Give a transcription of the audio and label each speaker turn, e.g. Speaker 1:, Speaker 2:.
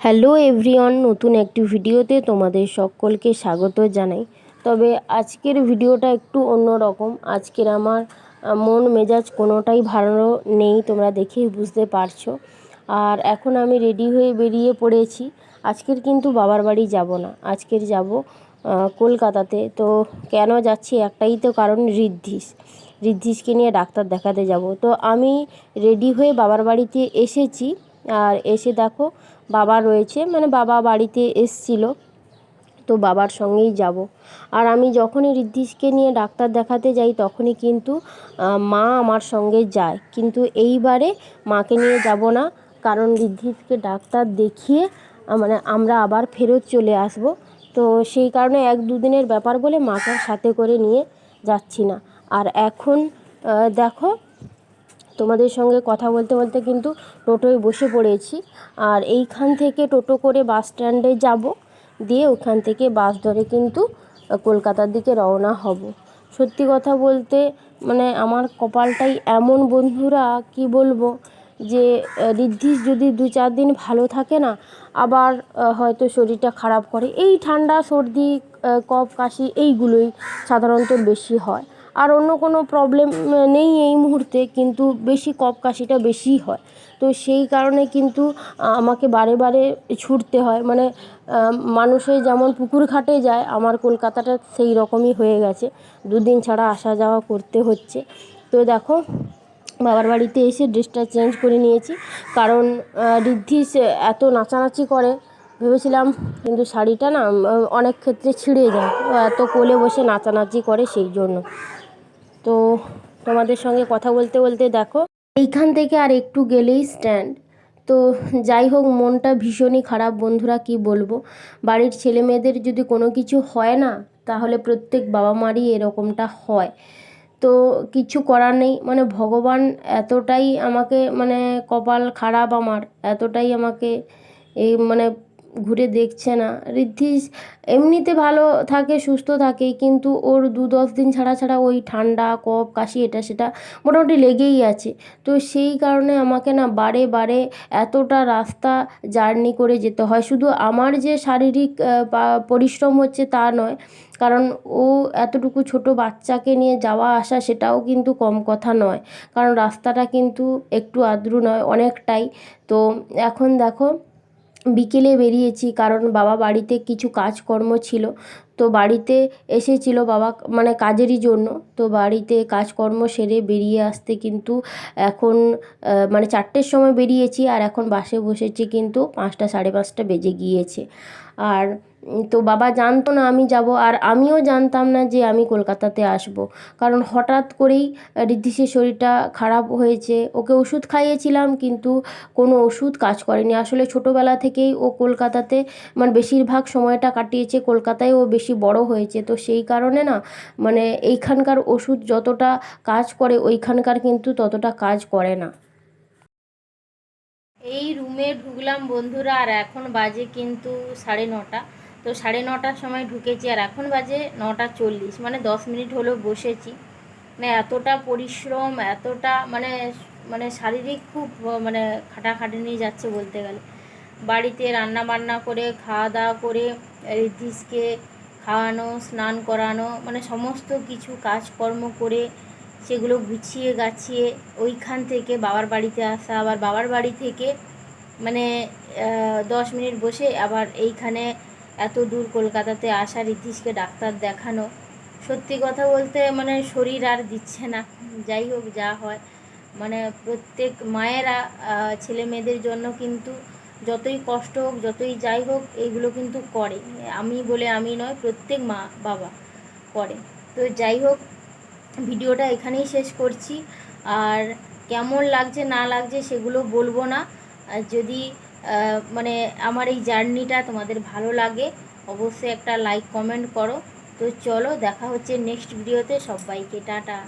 Speaker 1: Hello everyone, নতুন একটি ভিডিওতে তোমাদের সকলকে স্বাগত জানাই। তবে আজকের ভিডিওটা একটু অন্যরকম। আজকের আমার মন মেজাজ কোনোটাই ভালো নেই, তোমরা দেখেই বুঝতে পারছ। আর এখন আমি রেডি হয়ে বেরিয়ে পড়েছি। আজকের কিন্তু বাবার বাড়ি যাব না। আজকের যাব কলকাতাতে। তো কেন যাচ্ছি একটাই তো কারণ ঋদ্ধিস ঋদ্ধিসকে নিয়ে ডাক্তার দেখাতে যাব। তো আমি রেডি হয়ে বাবার বাড়িতে এসেছি। আর এসে দেখো বাবা রয়েছে মানে বাবা বাড়িতে এসছিল, তো বাবার সঙ্গেই যাব। আর আমি যখনই ঋদ্ধিসকে নিয়ে ডাক্তার দেখাতে যাই, তখনই কিন্তু মা আমার সঙ্গে যায়। কিন্তু এইবারে মাকে নিয়ে যাব না, কারণ ঋদ্ধিসকে ডাক্তার দেখিয়ে মানে আমরা আবার ফেরত চলে আসব। তো সেই কারণে এক দুদিনের ব্যাপার বলে মাকে সাথে করে নিয়ে যাচ্ছি না। আর এখন দেখো তোমাদের সঙ্গে কথা বলতে বলতে কিন্তু টোটোয় বসে পড়েছি। আর এইখান থেকে টোটো করে বাস স্ট্যান্ডে যাব। দিয়ে ওখান থেকে বাস ধরে কিন্তু কলকাতার দিকে রওনা হব। সত্যি কথা বলতে মানে আমার কপালটাই এমন বন্ধুরা কি বলব যে আহ, ঋদ্ধিস যদি দু চার দিন ভালো থাকে না আবার হয়তো শরীরটা খারাপ করে। এই ঠান্ডা সর্দি কফ কাশি এইগুলোই সাধারণত বেশি হয়। আর অন্য কোনো প্রবলেম নেই এই মুহূর্তে কিন্তু বেশি কফ কাশিটা বেশিই হয়। তো সেই কারণে কিন্তু আমাকে বারে বারে ছুটতে হয়। মানে মানুষে যেমন পুকুর ঘাটে যায় আমার কলকাতাটা সেই রকমই হয়ে গেছে। দুদিন ছাড়া আসা যাওয়া করতে হচ্ছে। তো দেখো বাবার বাড়িতে এসে ড্রেসটা চেঞ্জ করে নিয়েছি। কারণ আহ, ঋদ্ধিস এত নাচানাচি করে ভেবেছিলাম কিন্তু শাড়িটা না অনেক ক্ষেত্রে ছিঁড়ে যায়। এত কোলে বসে নাচানাচি করে সেই জন্য। তো তোমাদের সঙ্গে কথা বলতে বলতে দেখো, এইখান থেকে আর একটু গেলেই স্ট্যান্ড তো যাই হোক, মনটা ভীষণই খারাপ, বন্ধুরা কি বলব? বাড়ির ছেলে মেয়েদের যদি কোনো কিছু হয় না, তাহলে প্রত্যেক বাবা মারই এরকমটা হয়। তো কিছু করার নেই মানে ভগবান এতটাই আমাকে মানে কপাল খারাপ আমার, এতটাই আমাকে এই মানে ঘুরে দেখছে না। ঋদ্ধিস এমনিতে ভালো থাকে, সুস্থ থাকে, কিন্তু ওর দু দশ দিন ছাড়া ছাড়া ওই ঠান্ডা, কফ, কাশি, এটা সেটা মোটামুটি লেগেই আছে। তো সেই কারণে আমাকে না বারে বারে এতটা রাস্তা জার্নি করে যেতে হয়। শুধু আমার যে শারীরিক পরিশ্রম হচ্ছে তা নয়, কারণ ও এতটুকু ছোট বাচ্চাকে নিয়ে যাওয়া আসা সেটাও কিন্তু কম কথা নয়। কারণ রাস্তাটা কিন্তু একটু আদ্রু নয়, অনেকটাই। তো এখন দেখো বিকেলে বেরিয়েছি, কারণ বাবা বাড়িতে কিছু কাজকর্ম ছিল। তো বাড়িতে এসেছিল বাবা মানে কাজেরই জন্য। তো বাড়িতে কাজকর্ম সেরে বেরিয়ে আসতে কিন্তু এখন মানে চারটের সময় বেরিয়েছি আর এখন বাসে বসেছি কিন্তু পাঁচটা সাড়ে পাঁচটা বেজে গিয়েছে। আর তো বাবা জানতো না আমি যাব আর আমিও জানতাম না যে আমি কলকাতাতে আসব। কারণ হঠাৎ করেই আহ, শরীরটা খারাপ হয়েছে। ওকে ওষুধ খাইয়েছিলাম কিন্তু কোনো ওষুধ কাজ করেনি। আসলে ছোটোবেলা থেকেই ও কলকাতাতে মানে বেশিরভাগ সময়টা কাটিয়েছে। কলকাতায় ও বেশি বড় হয়েছে। তো সেই কারণে না মানে এইখানকার ওষুধ যতটা কাজ করে ওইখানকার কিন্তু ততটা কাজ করে না। এই রুমে ঢুকলাম বন্ধুরা আর এখন বাজে কিন্তু সাড়ে নটা। তো সাড়ে নটার সময় ঢুকেছি আর এখন বাজে নটা চল্লিশ মানে দশ মিনিট হলো বসেছি। মানে এতটা পরিশ্রম, এতটা মানে মানে শারীরিক খুব মানে খাটাখাটনি যাচ্ছে বলতে গেলে। বাড়িতে রান্না বান্না করে, খাওয়া দাওয়া করে ঋদ্ধিসকে খাওয়ানো, স্নান করানো মানে সমস্ত কিছু কাজকর্ম করে সেগুলো গুছিয়ে গাছিয়ে ওইখান থেকে বাবার বাড়িতে আসা, আবার বাবার বাড়ি থেকে মানে দশ মিনিট বসে আবার এইখানে এত দূর কলকাতাতে আসা ঋদ্ধিসকে ডাক্তার দেখানো। সত্যি কথা বলতে মানে শরীর আর দিচ্ছে না। যাই হোক, যা হয়। মানে প্রত্যেক মায়েরা ছেলে মেয়েদের জন্য কিন্তু যতই কষ্ট হোক, যতই যাই হোক, এইগুলো কিন্তু করে। আমি বলে আমি নয়, প্রত্যেক মা বাবা করে। তো যাই হোক, ভিডিওটা এখানেই শেষ করছি। আর কেমন লাগছে, না লাগছে, সেগুলো বলব না। যদি মানে আমার এই জার্নিটা তোমাদের ভালো লাগে, অবশ্যই একটা লাইক কমেন্ট করো। তো চলো, দেখা হচ্ছে নেক্সট ভিডিওতে সবাইকে, টাটা।